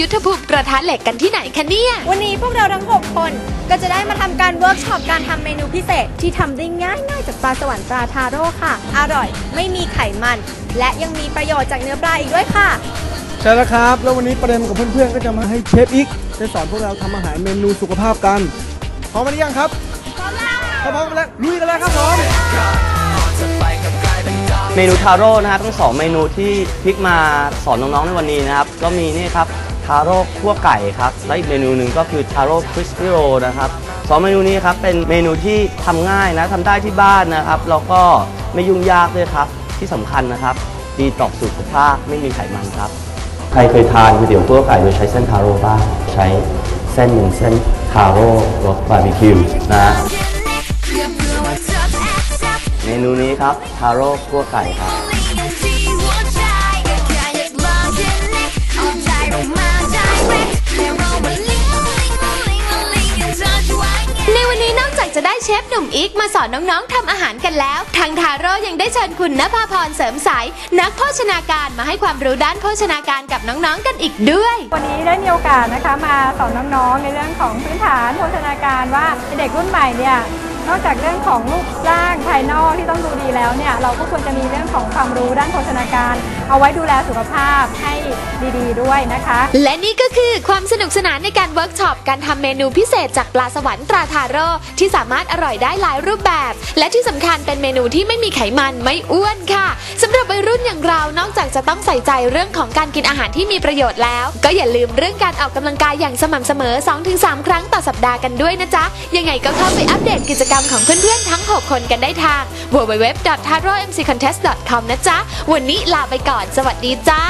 ยุทธภูมิกระทะเหล็กกันที่ไหนคะเนี่ย วันนี้พวกเราทั้ง 6 คนก็จะได้มาทำการเวิร์กช็อปการทำเมนูพิเศษที่ทำได้ง่ายๆจากปลาสวรรค์ปลาทาโร่ค่ะ อร่อยไม่มีไขมัน และยังมีประโยชน์จากเนื้อปลาอีกด้วยค่ะ ใช่แล้วครับ แล้ววันนี้ประเด็นกับเพื่อนๆ ก็จะมาให้เชฟอีกได้สอนพวกเราทำอาหารเมนูสุขภาพกันพร้อมไหมหรือยังครับพร้อมแล้วถ้าพร้อมแล้วลุยกันเลยครับผมเมนูทาโร่นะครับทั้งสองเมนูที่พลิกมาสอนน้องๆในวันนี้นะครับ ก็มีนี่ครับ ทาโร่คั่วไก่ครับและอีกเมนูหนึ่งก็คือทาโร่คริสปี้โรนะครับสองเมนูนี้ครับเป็นเมนูที่ทำง่ายนะทำได้ที่บ้านนะครับแล้วก็ไม่ยุ่งยากด้วยครับที่สำคัญนะครับ ดีต่อสุขภาพไม่มีไขมันครับ ใครเคยทานก๋วยเตี๋ยวคั่วไก่โดยใช้เส้นทาโร่บ้างใช้เส้นหนึ่งเส้นทาโร่รสบาร์บีคิวนะฮะเมนูนี้ครับทาโร่คั่วไก่ครับ เชฟหนุ่มอีกมาสอนน้องๆทำอาหารกันแล้ว ทางทาโร่ยังได้เชิญคุณนภาพรเสริมสายนักโภชนาการมาให้ความรู้ด้านโภชนาการกับน้องๆกันอีกด้วย วันนี้ได้มีโอกาสนะคะมาสอนน้องๆในเรื่องของพื้นฐานโภชนาการว่าเด็กรุ่นใหม่เนี่ย นอกจากเรื่องของรูปร่างภายนอกที่ต้องดูดีแล้วเนี่ยเราก็ควรจะมีเรื่องของความรู้ด้านโภชนาการ เอาไว้ดูแลสุขภาพให้ดีๆด้วยนะคะ และนี่ก็คือความสนุกสนานในการเวิร์กช็อปการทำเมนูพิเศษจากปลาสวรรค์ตราทาโร่ที่สามารถอร่อยได้หลายรูปแบบ และที่สำคัญเป็นเมนูที่ไม่มีไขมันไม่อ้วนค่ะสำหรับวัยรุ่นอย่างเรานอกจากจะต้องใส่ใจเรื่องของการกินอาหารที่มีประโยชน์แล้ว ก็อย่าลืมเรื่องการออกกำลังกายอย่างสม่ำเสมอ 2-3 ครั้งต่อสัปดาห์กันด้วยนะจ๊ะยังไงก็เข้าไปอัปเดตกิจกรรมของเพื่อนๆทั้ง 6 คนกันได้ทาง www.taromccontest.com นะจ๊ะ วันนี้ลาไปก่อน สวัสดีจ้า